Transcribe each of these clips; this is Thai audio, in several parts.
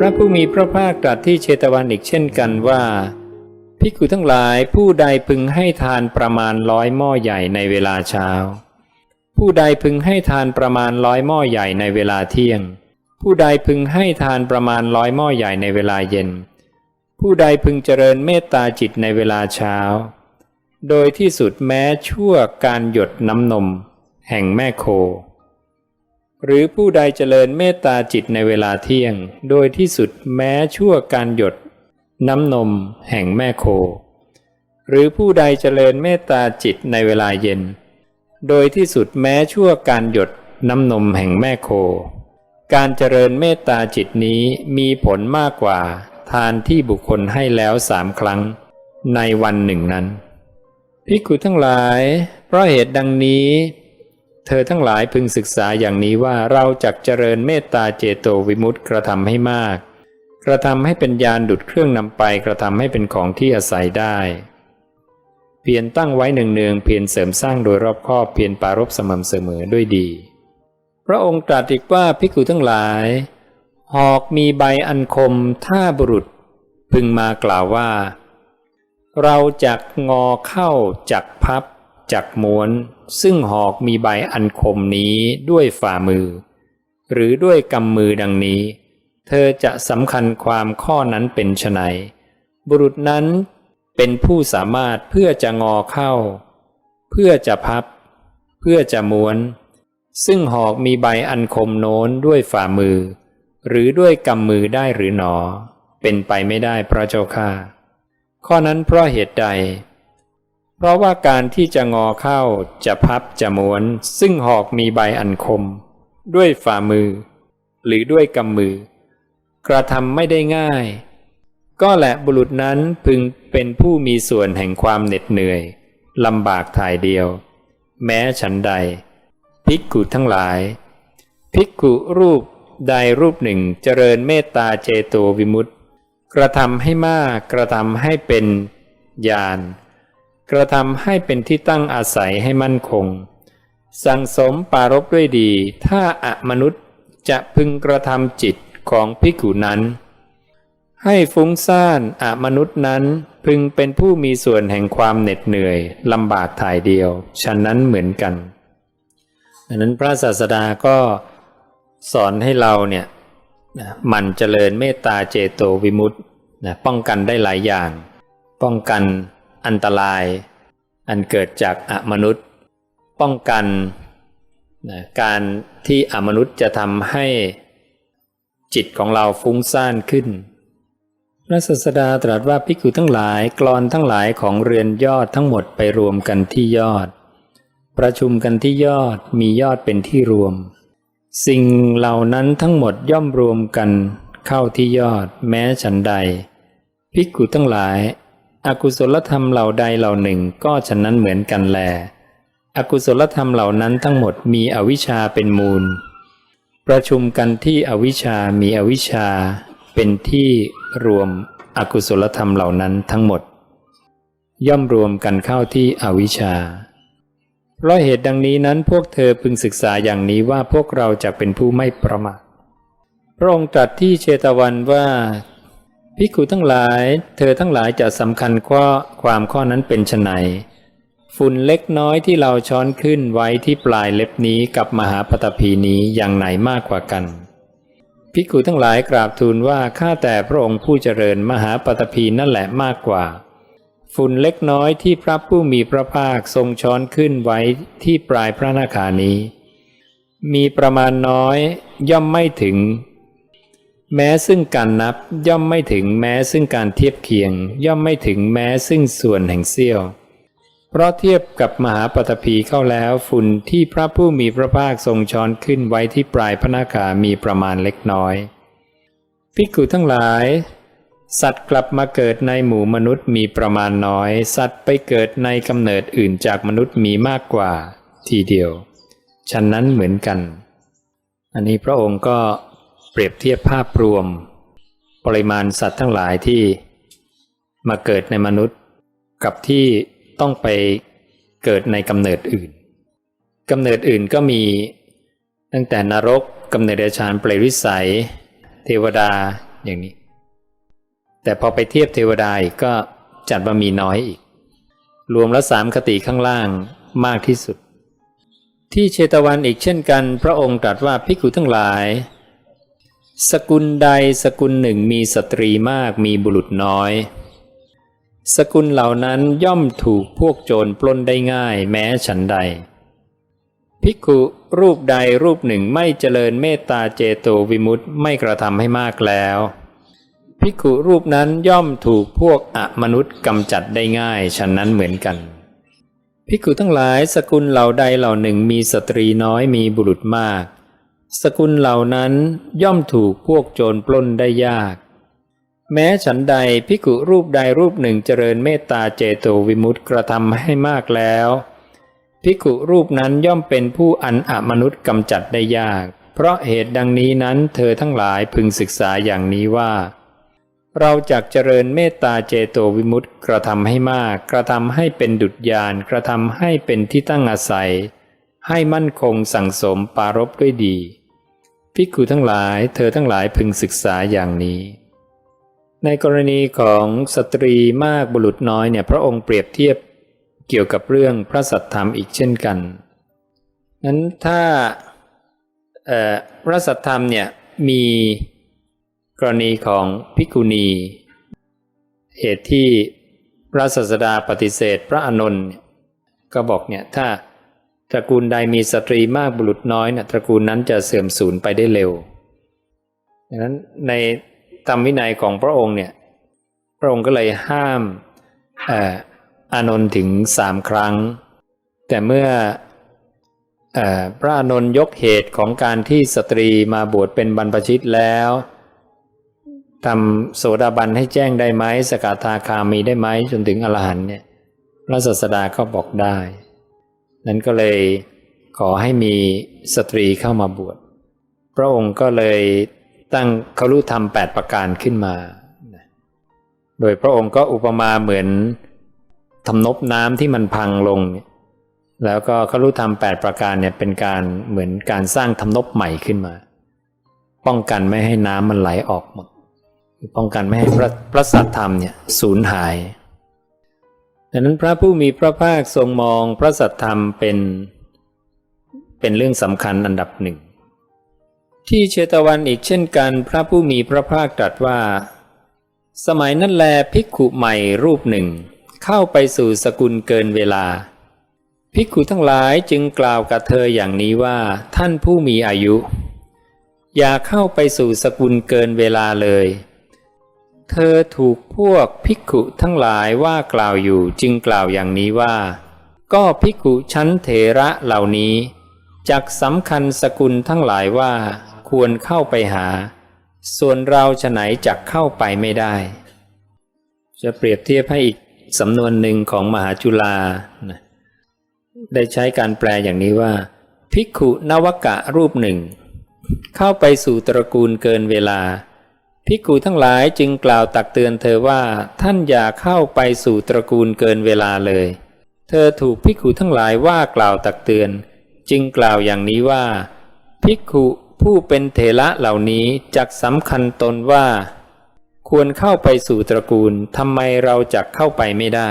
พระผู้มีพระภาคตรัสที่เชตวันอีกเช่นกันว่าภิกขุทั้งหลายผู้ใดพึงให้ทานประมาณร้อยหม้อใหญ่ในเวลาเช้า ผู้ใดพึงให้ทานประมาณร้อยหม้อใหญ่ในเวลาเที่ยง ผู้ใดพึงให้ทานประมาณร้อยหม้อใหญ่ในเวลาเย็น ผู้ใดพึงเจริญเมตตาจิตในเวลาเช้า โดยที่สุดแม้ชั่วการหยดน้ำนม แห่งแม่โค หรือผู้ใดเจริญเมตตาจิตในเวลาเที่ยง โดยที่สุดแม้ชั่วการหยด น้ำนมแห่งแม่โค หรือผู้ใดเจริญเมตตาจิตในเวลาเย็น โดยที่สุดแม้ชั่วการหยดน้ำนมแห่งแม่โค การเจริญเมตตาจิตนี้มีผลมากกว่า ทานที่บุคคลให้แล้วสามครั้ง ในวันหนึ่งนั้นภิกุทั้งหลาย เพราะเหตุดังนี้ เธอทั้งหลายพึงศึกษาอย่างนี้ว่าเราจักเจริญเมตตาเจโตวิมุตติกระทำให้มาก กระทำให้เป็นยานดุดเครื่องนำไปกระทำให้เป็นของที่อาศัยได้ เพียรตั้งไว้เนืองเพียรเสริมสร้างโดยรอบคอบเพียรปรารบสม่ำเสมอด้วยดี พระองค์ตรัสอีกว่าภิกขุทั้งหลาย หอกมีใบอันคมถ้าบุรุษ พึงมากล่าวว่า เราจักงอเข้าจักพับ จักม้วนซึ่งหอกมีใบอันคมนี้ด้วยฝ่ามือ หรือด้วยกำมือดังนี้ เธอจะสำคัญความข้อนั้นเป็นไฉนบุรุษนั้นเป็นผู้สามารถเพื่อจะงอเข้า เพื่อจะพับ เพื่อจะม้วน ซึ่งหอกมีใบอันคมโน้นด้วยฝ่ามือ หรือด้วยกำมือได้หรือหนอ เป็นไปไม่ได้พระเจ้าข้าข้อนั้นเพราะเหตุใด เพราะว่าการที่จะงอเข้าจะพับจะม้วน ซึ่งหอกมีใบอันคม ด้วยฝ่ามือ หรือด้วยกำมือ กระทำไม่ได้ง่าย ก็แหละบุรุษนั้นพึงเป็นผู้มีส่วนแห่งความเหน็ดเหนื่อยลำบากถ่ายเดียว แม้ฉันใด ภิกขุทั้งหลาย ภิกขุรูปใดรูปหนึ่งเจริญเมตตาเจโตวิมุตติ กระทำให้มากกระทำให้เป็นญาณ กระทำให้เป็นที่ตั้งอาศัยให้มั่นคง สั่งสมปารบด้วยดี ถ้าอะมนุษย์จะพึงกระทำจิตของภิกขุนั้น ให้ฟุ้งซ่านอะมนุษย์นั้นพึงเป็นผู้มีส่วนแห่งความเหน็ดเหนื่อยลำบากถ่ายเดียว ฉะนั้นเหมือนกันดังนั้นพระศาสดาก็สอนให้เราเนี่ยหมันเจริญเมตตาเจโตวิมุตตินะป้องกันได้หลายอย่าง ป้องกัน อันตราย อันเกิดจากอมนุษย์ ป้องกันนะการที่อมนุษย์จะทำให้จิตของเราฟุ้งซ่านขึ้น พระศาสดาตรัสว่าภิกขุทั้งหลายกรอนทั้งหลายของเรือนยอดทั้งหมดไปรวมกันที่ยอด ประชุมกันที่ยอดมียอดเป็นที่รวม สิ่งเหล่านั้นทั้งหมดย่อมรวมกันเข้าที่ยอดแม้ฉันใดภิกขุทั้งหลาย อกุศลธรรมเหล่าใดเหล่าหนึ่งก็ฉะนั้นเหมือนกันแล อกุศลธรรมเหล่านั้นทั้งหมดมีอวิชชาเป็นมูล ประชุมกันที่อวิชชามีอวิชชา เป็นที่รวมอกุศลธรรมเหล่านั้นทั้งหมด ย่อมรวมกันเข้าที่อวิชชา เพราะเหตุดังนี้นั้นพวกเธอพึงศึกษาอย่างนี้ว่าพวกเราจะเป็นผู้ไม่ประมาทพระองค์ตรัสที่เชตวันว่า ภิกขุทั้งหลาย เธอทั้งหลายจะสำคัญข้อความข้อนั้นเป็นไฉนฝุ่นเล็กน้อยที่เราช้อนขึ้นไว้ที่ปลายเล็บนี้กับมหาปตพีนี้อย่างไหนมากกว่ากัน ภิกขุทั้งหลายกราบทูลว่าข้าแต่พระองค์ผู้เจริญมหาปตพีนั่นแหละมากกว่า ฝุ่นเล็กน้อยที่พระผู้มีพระภาคทรงช้อนขึ้นไว้ที่ปลายพระนาขานี้ มีประมาณน้อยย่อมไม่ถึง แม้ซึ่งการนับย่อมไม่ถึงแม้ซึ่งการเทียบเคียง ย่อมไม่ถึงแม้ซึ่งส่วนแห่งเสี้ยว เพราะเทียบกับมหาปฐพีเข้าแล้วฝุ่นที่พระผู้มีพระภาคทรงช้อนขึ้นไว้ที่ปลายพระนาคามีประมาณเล็กน้อยภิกขุทั้งหลาย สัตว์กลับมาเกิดในหมู่มนุษย์มีประมาณน้อย สัตว์ไปเกิดในกำเนิดอื่นจากมนุษย์มีมากกว่า ทีเดียว ฉะนั้นเหมือนกัน อันนี้พระองค์ก็ เปรียบเทียบภาพรวม ปริมาณสัตว์ทั้งหลายที่มาเกิดในมนุษย์ กับที่ต้องไปเกิดในกำเนิดอื่นกำเนิดอื่นก็มีตั้งแต่นรกกำเนิดเดรัจฉานเปรตวิสัย เทวดาอย่างนี้ แต่พอไปเทียบเทวดาอีกก็จัดว่ามีน้อยอีก รวมแล้วสามคติข้างล่างมากที่สุด ที่เชตวันอีกเช่นกัน พระองค์ตรัสว่าภิกขุทั้งหลาย สกุลใดสกุลหนึ่งมีสตรีมากมีบุรุษน้อย สกุลเหล่านั้นย่อมถูกพวกโจรปล้นได้ง่ายแม้ฉันใด ภิกขุรูปใดรูปหนึ่งไม่เจริญเมตตาเจโตวิมุตต์ไม่กระทำให้มากแล้ว ภิกขุรูปนั้นย่อมถูกพวกอมนุษย์กำจัดได้ง่ายฉะนั้นเหมือนกัน ภิกขุทั้งหลายสกุลเหล่าใดเหล่าหนึ่งมีสตรีน้อยมีบุรุษมาก สกุลเหล่านั้นย่อมถูกพวกโจรปล้นได้ยาก แม้ฉันใดภิกุรูปใดรูปหนึ่งเจริญเมตตาเจโตวิมุตติกระทำให้มากแล้วภิกุรูปนั้นย่อมเป็นผู้อันอมนุษย์กำจัดได้ยาก เพราะเหตุดังนี้นั้นเธอทั้งหลายพึงศึกษาอย่างนี้ว่า เราจักเจริญเมตตาเจโตวิมุตติกระทำให้มาก กระทำให้เป็นดุจยานกระทำให้เป็นที่ตั้งอาศัย ให้มั่นคงสั่งสมปารบด้วยดี ภิกขุทั้งหลายเธอทั้งหลายพึงศึกษาอย่างนี้ ในกรณีของสตรีมากบุรุษน้อยเนี่ยพระองค์เปรียบเทียบเกี่ยวกับเรื่องพระสัทธรรมอีกเช่นกันนั้นถ้าพระสัทธรรมเนี่ยมีกรณีของภิกขุณี เหตุที่พระศาสดาปฏิเสธพระอนนท์เนี่ยก็บอกเนี่ยถ้า ตระกูลใดมีสตรีมากบุรุษน้อยเนี่ยตระกูลนั้นจะเสื่อมสูญไปได้เร็วดังนั้นในธรรมวินัยของพระองค์เนี่ยพระองค์ก็เลยห้ามอานนท์ถึงสามครั้ง แต่เมื่ออพระอานนท์ยกเหตุของการที่สตรีมาบวชเป็นบรรพชิตแล้วทำโสดาบันให้แจ้งได้ไหมสกทาคามีได้ไหมจนถึงอรหันเนี่ยพระศาสดาก็บอกได้ นั้นก็เลยขอให้มีสตรีเข้ามาบวช พระองค์ก็เลยตั้งครุธรรมแปดประการขึ้นมา โดยพระองค์ก็อุปมาเหมือนทำนบน้ำที่มันพังลง แล้วก็ครุธรรมแปดประการเนี่ยเป็นการเหมือนการสร้างทำนบใหม่ขึ้นมา ป้องกันไม่ให้น้ำมันไหลออกหมด ป้องกันไม่ให้พระพระสัทธรรมเนี่ยสูญหาย ดังนั้นพระผู้มีพระภาคทรงมองพระสัทธรรมเป็น เป็นเรื่องสำคัญอันดับหนึ่ง ที่เชตวันอีกเช่นกันพระผู้มีพระภาคตรัสว่า สมัยนั้นแลภิกขุใหม่รูปหนึ่ง เข้าไปสู่สกุลเกินเวลา ภิกขุทั้งหลายจึงกล่าวกับเธออย่างนี้ว่าท่านผู้มีอายุ อย่าเข้าไปสู่สกุลเกินเวลาเลย เธอถูกพวกภิกขุทั้งหลายว่ากล่าวอยู่จึงกล่าวอย่างนี้ว่า ก็ภิกขุชั้นเถระเหล่านี้จักสำคัญสกุลทั้งหลายว่าควรเข้าไปหา ส่วนเราฉไหนจักเข้าไปไม่ได้ จะเปรียบเทียบให้อีกสำนวนหนึ่งของมหาจุฬานะได้ใช้การแปลอย่างนี้ว่า ภิกขุนวกะรูปหนึ่งเข้าไปสู่ตระกูลเกินเวลา ภิกขุทั้งหลายจึงกล่าวตักเตือนเธอว่าท่านอย่าเข้าไปสู่ตระกูลเกินเวลาเลย เธอถูกภิกขุทั้งหลายว่ากล่าวตักเตือน จึงกล่าวอย่างนี้ว่า ภิกขุผู้เป็นเถระเหล่านี้จักสำคัญตนว่า ควรเข้าไปสู่ตระกูลทำไมเราจักเข้าไปไม่ได้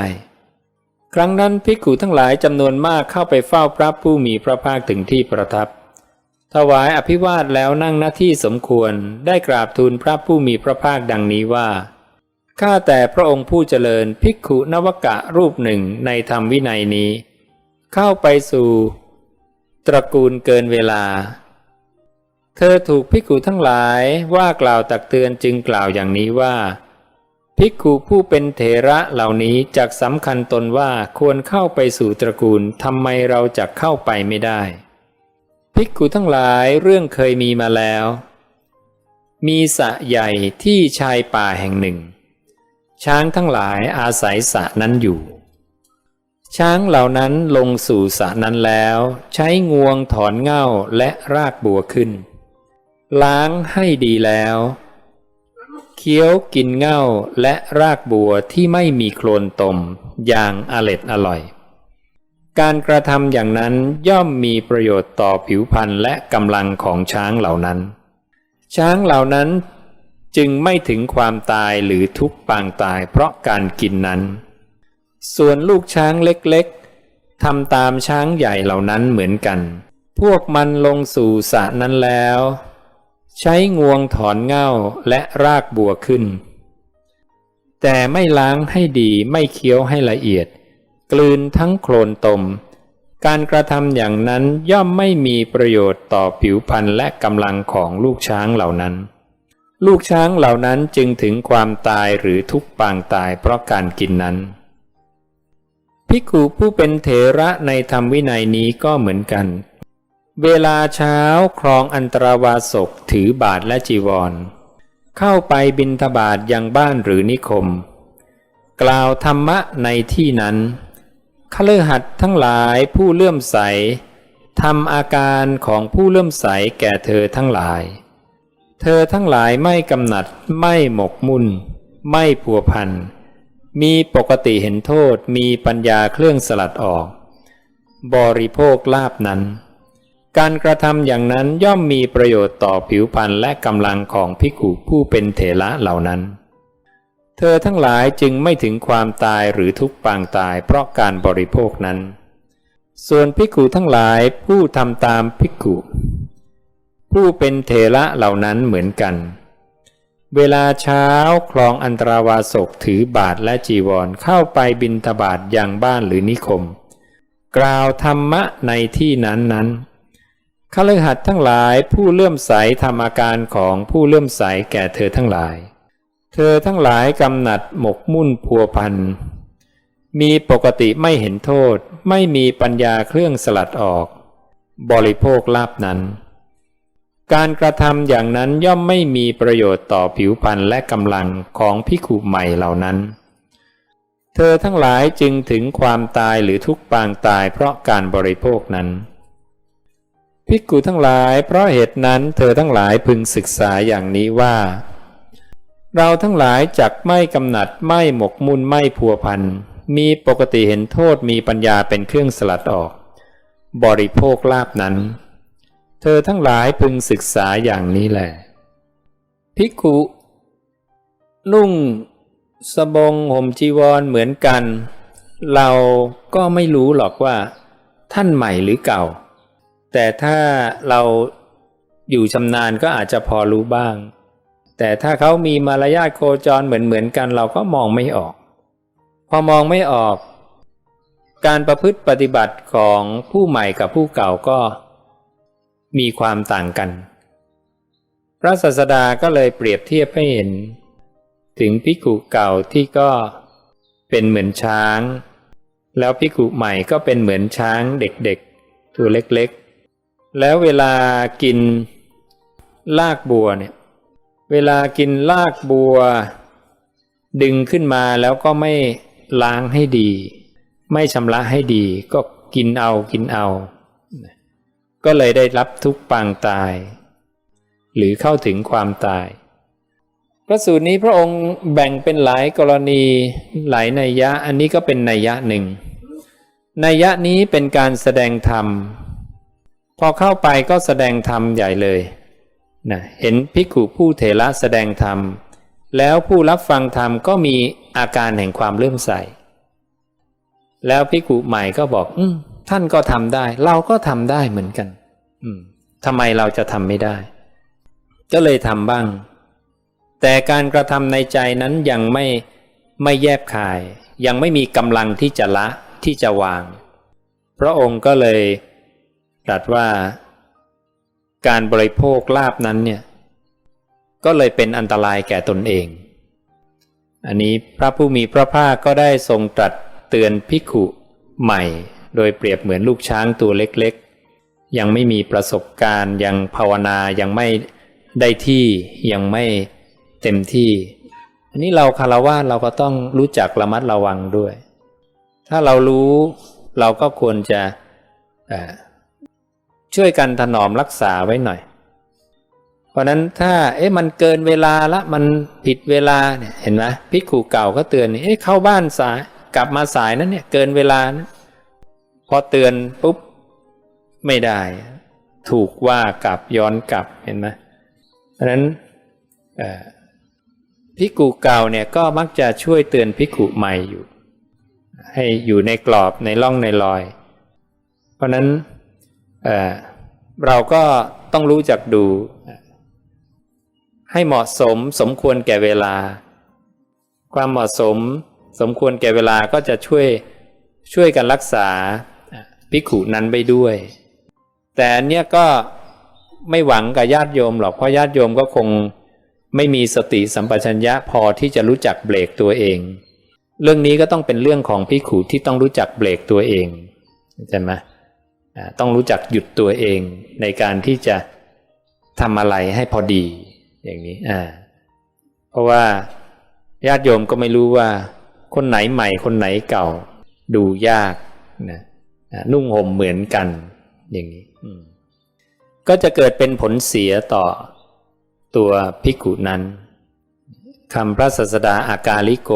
ครั้งนั้นภิกขุทั้งหลายจำนวนมากเข้าไปเฝ้าพระผู้มีพระภาคถึงที่ประทับ ถวายอภิวาทแล้วนั่งหน้าที่สมควรได้กราบทูลพระผู้มีพระภาคดังนี้ว่า ข้าแต่พระองค์ผู้เจริญภิกขุนวกะรูปหนึ่งในธรรมวินัยนี้ เข้าไปสู่ ตระกูลเกินเวลา เธอถูกภิกขุทั้งหลายว่ากล่าวตักเตือนจึงกล่าวอย่างนี้ว่า ภิกขุผู้เป็นเถระเหล่านี้จักสำคัญตนว่าควรเข้าไปสู่ตระกูลทำไมเราจักเข้าไปไม่ได้ ภิกขุทั้งหลายเรื่องเคยมีมาแล้ว มีสะใหญ่ที่ชายป่าแห่งหนึ่ง ช้างทั้งหลายอาศัยสะนั้นอยู่ ช้างเหล่านั้นลงสู่สะนั้นแล้ว ใช้งวงถอนเง่าและรากบัวขึ้น ล้างให้ดีแล้ว เคี้ยวกินเง่าและรากบัวที่ไม่มีโคลนตมอย่างอร็ดอร่อย การกระทำอย่างนั้นย่อมมีประโยชน์ต่อผิวพรรณและกำลังของช้างเหล่านั้น ช้างเหล่านั้นจึงไม่ถึงความตายหรือทุกปางตายเพราะการกินนั้น ส่วนลูกช้างเล็กๆทำตามช้างใหญ่เหล่านั้นเหมือนกัน พวกมันลงสู่สระนั้นแล้ว ใช้งวงถอนเง่าและรากบัวขึ้น แต่ไม่ล้างให้ดีไม่เคี้ยวให้ละเอียด กลืนทั้งโคลนตม การกระทำอย่างนั้นย่อมไม่มีประโยชน์ต่อผิวพรรณและกำลังของลูกช้างเหล่านั้น ลูกช้างเหล่านั้นจึงถึงความตายหรือทุกปางตายเพราะการกินนั้น ภิกขุผู้เป็นเถระในธรรมวินัยนี้ก็เหมือนกัน เวลาเช้าครองอันตรวาสกถือบาทและจีวร เข้าไปบินทบาทยังบ้านหรือนิคม กล่าวธรรมะในที่นั้น ขลือหัดทั้งหลายผู้เลื่อมใสทำอาการของผู้เลื่อมใสแก่เธอทั้งหลาย เธอทั้งหลายไม่กำหนัดไม่หมกมุ่น ไม่ผัวพัน มีปกติเห็นโทษมีปัญญาเครื่องสลัดออก บริโภคลาบนั้น การกระทำอย่างนั้นย่อมมีประโยชน์ต่อผิวพรรณและกำลังของพิกุผู้เป็นเถระเหล่านั้น เธอทั้งหลายจึงไม่ถึงความตายหรือทุกปางตายเพราะการบริโภคนั้น ส่วนพิกุทั้งหลายผู้ทำตามพิกุผู้เป็นเถระเหล่านั้นเหมือนกัน เวลาเช้าคลองอันตราวาสกถือบาทและจีวรเข้าไปบินทบาทยังบ้านหรือนิคม กล่าวธรรมะในที่นั้นนั้นขลหัดทั้งหลายผู้เลื่อมใสทำอาการของผู้เลื่อมใสแก่เธอทั้งหลาย เธอทั้งหลายกำหนัดหมกมุ่นพัวพัน มีปกติไม่เห็นโทษ ไม่มีปัญญาเครื่องสลัดออก บริโภคลาบนั้น การกระทำอย่างนั้นย่อมไม่มีประโยชน์ต่อผิวพรรณและกำลังของพิขุใหม่เหล่านั้น เธอทั้งหลายจึงถึงความตายหรือทุกปางตายเพราะการบริโภคนั้นภิกขุทั้งหลายเพราะเหตุนั้นเธอทั้งหลายพึงศึกษาอย่างนี้ว่า เราทั้งหลายจักไม่กำหนัดไม่หมกมุ่นไม่พัวพัน มีปกติเห็นโทษมีปัญญาเป็นเครื่องสลัดออก บริโภคลาบนั้น เธอทั้งหลายพึงศึกษาอย่างนี้แหละภิกขุนุ่งสบงห่มจีวรเหมือนกัน เราก็ไม่รู้หรอกว่า ท่านใหม่หรือเก่า แต่ถ้าเราอยู่ชำนาญก็อาจจะพอรู้บ้าง แต่ถ้าเขามีมารยาทโคจรเหมือนเหมือนกันเราก็มองไม่ออก พอมองไม่ออก การประพฤติปฏิบัติของผู้ใหม่กับผู้เก่าก็มีความต่างกัน พระศาสดาก็เลยเปรียบเทียบให้เห็น ถึงพิกุเก่าที่ก็เป็นเหมือนช้าง แล้วพิกุใหม่ก็เป็นเหมือนช้างเด็กๆ ตัวเล็กๆ แล้วเวลากินลากบัวเนี่ย เวลากินลากบัว ดึงขึ้นมาแล้วก็ไม่ล้างให้ดี ไม่ชำระให้ดี ก็กินเอากินเอา ก็เลยได้รับทุกปางตาย หรือเข้าถึงความตาย พระสูตรนี้พระองค์แบ่งเป็นหลายกรณีหลายนัยยะ อันนี้ก็เป็นนัยยะหนึ่งนัยยะนี้เป็นการแสดงธรรม พอเข้าไปก็แสดงธรรมใหญ่เลย นะเห็นภิกขุผู้เถระแสดงธรรม แล้วผู้รับฟังธรรมก็มีอาการแห่งความเลื่อมใส แล้วภิกขุใหม่ก็บอก อืท่านก็ทำได้ เราก็ทำได้เหมือนกัน อืมทำไมเราจะทำไม่ได้ ก็เลยทำบ้าง แต่การกระทำในใจนั้นยังไม่ไม่แยบคาย ยังไม่มีกำลังที่จะละที่จะวาง พระองค์ก็เลยตรัสว่า การบริโภคลาบนั้นเนี่ยก็เลยเป็นอันตรายแก่ตนเอง อันนี้พระผู้มีพระภาคก็ได้ทรงตรัสเตือนภิกขุใหม่ โดยเปรียบเหมือนลูกช้างตัวเล็กๆ ยังไม่มีประสบการณ์ ยังภาวนายังไม่ได้ที่ยังไม่เต็มที่ อันนี้เราคารวะเราก็ต้องรู้จักระมัดระวังด้วย ถ้าเรารู้เราก็ควรจะ ช่วยกันถนอมรักษาไว้หน่อย เพราะนั้นถ้าเอ๊ะมันเกินเวลาละมันผิดเวลาเนี่ยเห็นไหมพิกขู่เก่าก็เตือนเอ๊ะเข้าบ้านสายกลับมาสายนั้นเนี่ยเกินเวลานะพอเตือนปุ๊บไม่ได้ ถูกว่ากลับย้อนกลับเห็นไหมเพราะนั้นภิกขุเก่าเนี่ยก็มักจะช่วยเตือนภิกขุใหม่อยู่ ให้อยู่ในกรอบในร่องในรอย เพราะนั้น เเราก็ต้องรู้จักดู ให้เหมาะสมสมควรแก่เวลา ความเหมาะสมสมควรแก่เวลาก็จะช่วยช่วยกันรักษาภิขุนั้นไปด้วย แต่อันเนี้ยก็ไม่หวังกับญาติโยมหรอกเพราะญาติโยมก็คงไม่มีสติสัมปชัญญะพอที่จะรู้จักเบรกตัวเอง เรื่องนี้ก็ต้องเป็นเรื่องของภิขุที่ต้องรู้จักเบรกตัวเองใช่ไหม ต้องรู้จักหยุดตัวเองในการที่จะทำอะไรให้พอดีอย่างนี้อ่าเพราะว่าญาติโยมก็ไม่รู้ว่า คนไหนใหม่คนไหนเก่า ดูยากนะนุ่งห่มเหมือนกันอย่างนี้ก็จะเกิดเป็นผลเสียต่อตัวภิกุนั้นคำพระศาสดาอากาลิโก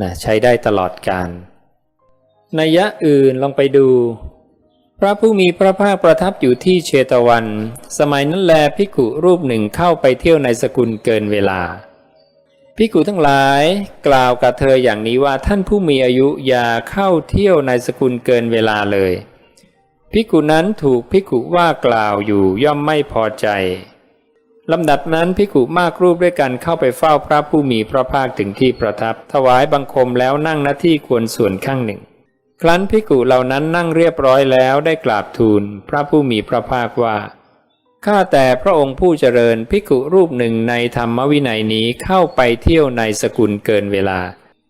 นะใช้ได้ตลอดการนัยยะอื่นลองไปดู พระผู้มีพระภาคประทับอยู่ที่เชตวัน สมัยนั้นแลภิกขุรูปหนึ่งเข้าไปเที่ยวในสกุลเกินเวลาภิกขุทั้งหลายกล่าวกับเธออย่างนี้ว่าท่านผู้มีอายุอย่าเข้าเที่ยวในสกุลเกินเวลาเลยภิกขุนั้นถูกภิกขุว่ากล่าวอยู่ย่อมไม่พอใจลำดับนั้นภิกขุมากรูปด้วยกันเข้าไปเฝ้าพระผู้มีพระภาคถึงที่ประทับ ถวายบังคมแล้วนั่งหน้าที่ควรส่วนข้างหนึ่ง ครั้นภิกขุเหล่านั้นนั่งเรียบร้อยแล้วได้กราบทูลพระผู้มีพระภาคว่า ข้าแต่พระองค์ผู้เจริญภิกขุรูปหนึ่งในธรรมวินัยนี้เข้าไปเที่ยวในสกุลเกินเวลา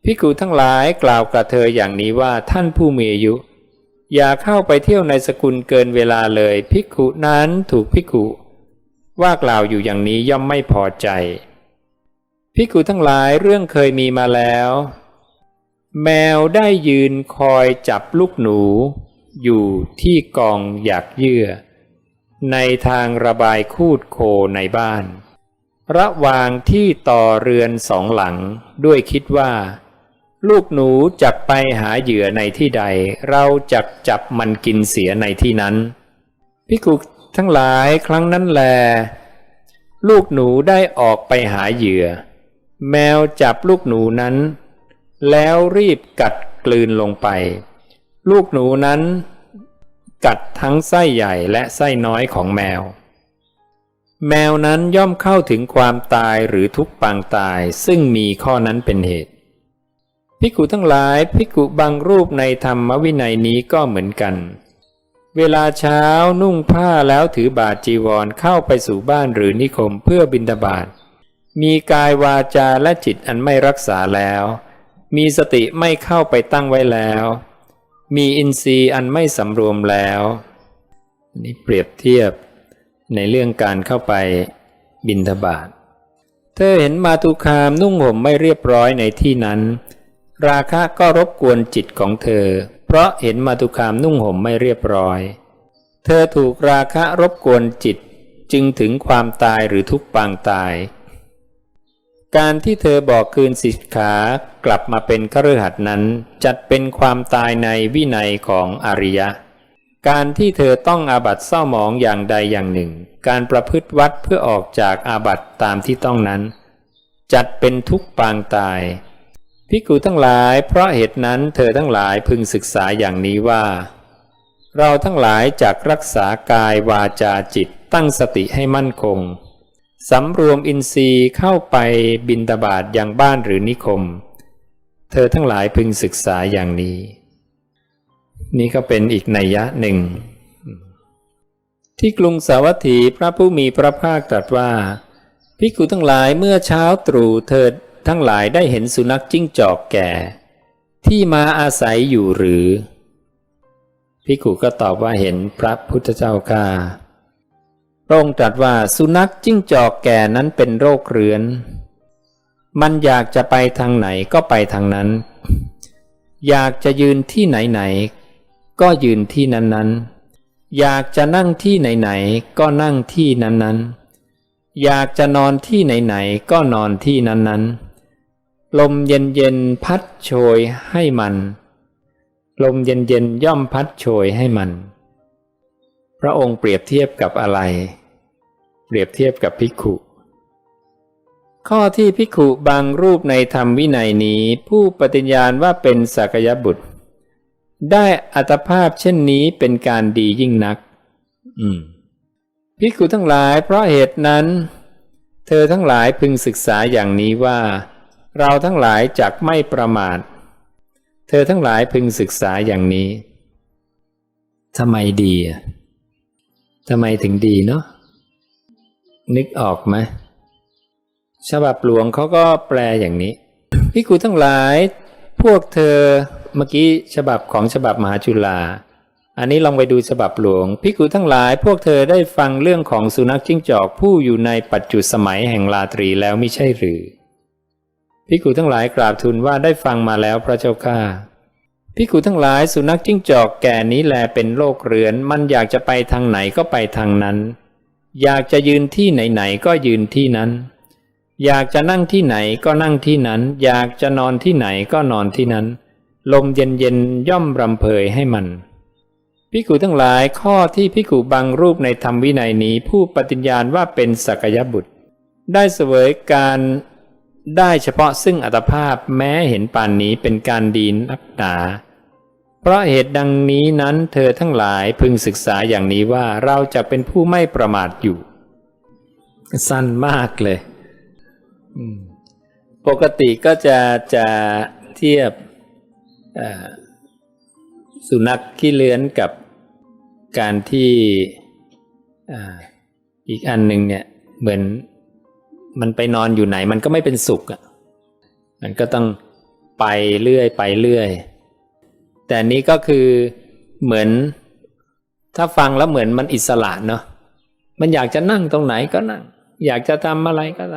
ภิกขุทั้งหลายกล่าวกับเธออย่างนี้ว่าท่านผู้มีอายุ อย่าเข้าไปเที่ยวในสกุลเกินเวลาเลยภิกขุนั้นถูกภิกขุว่ากล่าวอยู่อย่างนี้ย่อมไม่พอใจภิกขุทั้งหลายเรื่องเคยมีมาแล้ว แมวได้ยืนคอยจับลูกหนู อยู่ที่กองอยากเยื่อ ในทางระบายคูดโคในบ้าน ระหว่างที่ต่อเรือนสองหลังด้วยคิดว่า ลูกหนูจักไปหาเหยื่อในที่ใด เราจักจับมันกินเสียในที่นั้นพิกุทั้งหลายครั้งนั้นแล ลูกหนูได้ออกไปหาเหยื่อ แมวจับลูกหนูนั้น แล้วรีบกัดกลืนลงไป ลูกหนูนั้นกัดทั้งไส้ใหญ่และไส้น้อยของแมว แมวนั้นย่อมเข้าถึงความตายหรือทุกปางตายซึ่งมีข้อนั้นเป็นเหตุภิกุทั้งหลายภิกุบางรูปในธรรมวินัยนี้ก็เหมือนกัน เวลาเช้านุ่งผ้าแล้วถือบาทจีวรเข้าไปสู่บ้านหรือนิคมเพื่อบิณฑบาตมีกายวาจาและจิตอันไม่รักษาแล้ว มีสติไม่เข้าไปตั้งไว้แล้ว มีอินทรีย์อันไม่สำรวมแล้วนี่เปรียบเทียบในเรื่องการเข้าไปบิณฑบาตเธอเห็นมาตุคามนุ่งห่มไม่เรียบร้อยในที่นั้น ราคะก็รบกวนจิตของเธอ เพราะเห็นมาตุคามนุ่งห่มไม่เรียบร้อย เธอถูกราคะรบกวนจิตจึงถึงความตายหรือทุกข์ปางตาย การที่เธอบอกคืนสิกขากลับมาเป็นคฤหัสถ์นั้น จัดเป็นความตายในวินัยของอริยะ การที่เธอต้องอาบัตเศร้าหมองอย่างใดอย่างหนึ่ง การประพฤติวัดเพื่อออกจากอาบัตตามที่ต้องนั้น จัดเป็นทุกปางตายภิกขุทั้งหลาย เพราะเหตุนั้นเธอทั้งหลายพึงศึกษาอย่างนี้ว่า เราทั้งหลายจากรักษากายวาจาจิตตั้งสติให้มั่นคง สำรวมอินทรีย์เข้าไปบินตบาทอย่างบ้านหรือนิคม เธอทั้งหลายพึงศึกษาอย่างนี้ นี่ก็เป็นอีกนัยยะหนึ่ง ที่กรุงสาวัตถีพระผู้มีพระภาคตรัสว่าภิกุทั้งหลายเมื่อเช้าตรู่เธอทั้งหลายได้เห็นสุนัขจิ้งจอกแก่ ที่มาอาศัยอยู่หรือภิกขุก็ตอบว่าเห็นพระพุทธเจ้าค่า ระองค์ตรัสว่าสุนัขจิ้งจอกแก่นั้นเป็นโรคเรื้อน มันอยากจะไปทางไหนก็ไปทางนั้น อยากจะยืนที่ไหนไหน ก็ยืนที่นั้นนั้นๆอยากจะนั่งที่ไหนไหนก็นั่งที่นั้นนั้นๆอยากจะนอนที่ไหนไหนก็นอนที่นั้นนั้นๆลมเย็นเย็นๆพัดโชยให้มัน ลมเย็นเย็นๆย่อมพัดโชยให้มัน พระองค์เปรียบเทียบกับอะไร เปรียบเทียบกับภิกขุ ข้อที่พิกขุบางรูปในธรรมวินัยนี้ ผู้ปฏิญญาณว่าเป็นสักยบุตร ได้อัตภาพเช่นนี้เป็นการดียิ่งนัก อืมพิกขุทั้งหลายเพราะเหตุนั้น เธอทั้งหลายพึงศึกษาอย่างนี้ว่า เราทั้งหลายจักไม่ประมาท เธอทั้งหลายพึงศึกษาอย่างนี้ทำไมดีอะทำไมถึงดีเนาะ นึกออกไหมฉบับหลวงเขาก็แปลอย่างนี้พิกูทั้งหลาย พวกเธอเมื่อกี้ฉบับของฉบับมหาจุฬาอันนี้ลองไปดูฉบับหลวงพิกูทั้งหลาย พวกเธอได้ฟังเรื่องของสุนัขจิ้งจอกผู้อยู่ในปัจจุสมัยแห่งราตรีแล้วไม่ใช่หรือพิกูทั้งหลายกราบทูลว่าได้ฟังมาแล้วพระเจ้าข้าพิกูทั้งหลายสุนัขจิ้งจอกแก่นี้แลเป็นโรคเรื้อน มันอยากจะไปทางไหนก็ไปทางนั้น อยากจะยืนที่ไหนๆก็ยืนที่นั้น อยากจะนั่งที่ไหนก็นั่งที่นั้น อยากจะนอนที่ไหนก็นอนที่นั้น ลมเย็นๆย่อมรำเพยให้มันพิกูทั้งหลายข้อที่พิกูบางรูปในธรรมวินัยนี้ผู้ปฏิญญาณว่าเป็นสักยบุตร ได้เสวยการได้เฉพาะซึ่งอัตภาพแม้เห็นป่านนี้เป็นการดีนักหนา เพราะเหตุดังนี้นั้นเธอทั้งหลายพึงศึกษาอย่างนี้ว่าเราจะเป็นผู้ไม่ประมาทอยู่ สั้นมากเลย ปกติก็จะจะเทียบสุนัขขี้เลื้อนกับการที่อีกอันหนึ่งเนี่ยเหมือนมันไปนอนอยู่ไหนมันก็ไม่เป็นสุขอะมันก็ต้องไปเรื่อยไปเรื่อย แต่นี้ก็คือเหมือน ถ้าฟังแล้วเหมือนมันอิสระเนาะมันอยากจะนั่งตรงไหนก็นั่ง อยากจะทำอะไรก็ท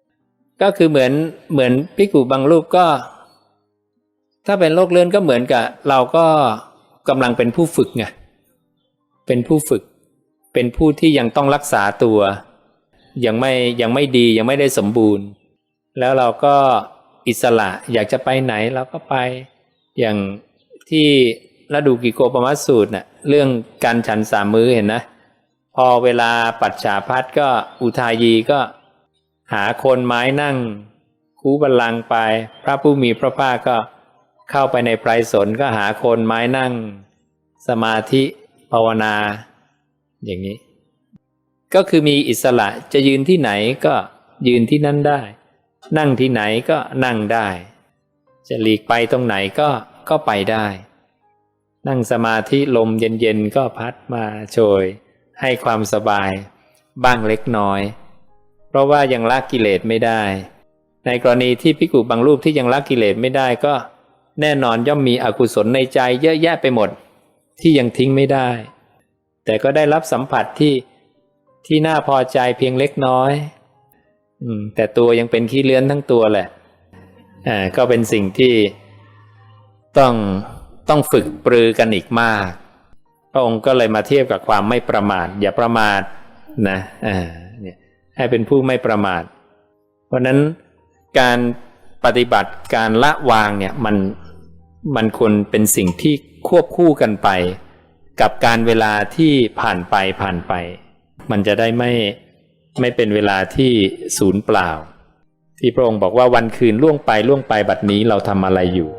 ำก็คือเหมือนเหมือนพิกูบางรูปก็ ถ้าเป็นโรคเลื่อนก็เหมือนกับ เราก็กำลังเป็นผู้ฝึกไงเป็นผู้ฝึก เป็นผู้ที่ยังต้องรักษาตัว ยังไม่ยังไม่ดียังไม่ได้สมบูรณ์ แล้วเราก็อิสระอยากจะไปไหนเราก็ไปอย่าง ที่ระดูกิโกปมัสสูตรนะ่ะเรื่องการฉันสามมือเห็นนะ พอเวลาปัจฉาพัดก็อุทายีก็หาคนไม้นั่ง คูบัลลังไป พระผู้มีพระภาคก็เข้าไปในไพรสนก็หาคนไม้นั่ง สมาธิภาวนา อย่างนี้ ก็คือมีอิสระจะยืนที่ไหนก็ยืนที่นั่นได้ นั่งที่ไหนก็นั่งได้ จะหลีกไปตรงไหนก็ ก็ไปได้ นั่งสมาธิลมเย็นๆก็พัดมาโชย ให้ความสบาย บ้างเล็กน้อย เพราะว่ายังละกิเลสไม่ได้ ในกรณีที่พิกุบางรูปที่ยังละกิเลสไม่ได้ก็ แน่นอนย่อมมีอกุศลในใจเยอะแยะไปหมด ที่ยังทิ้งไม่ได้ แต่ก็ได้รับสัมผัสที่ที่น่าพอใจเพียงเล็กน้อยอืแต่ตัวยังเป็นขี้เลื้อนทั้งตัวแหละ อ่า ก็เป็นสิ่งที่ ต้องต้องฝึกปรือกันอีกมาก พระองค์ก็เลยมาเทียบกับความไม่ประมาท อย่าประมาทนะอ่าเนี่ยให้เป็นผู้ไม่ประมาท เพราะนั้นการปฏิบัติการละวางเนี่ยมันมันควรเป็นสิ่งที่ควบคู่กันไป กับการเวลาที่ผ่านไปผ่านไป มันจะได้ไม่ไม่เป็นเวลาที่ศูนย์เปล่า ที่พระองค์บอกว่าวันคืนล่วงไปล่วงไปบัดนี้เราทำอะไรอยู่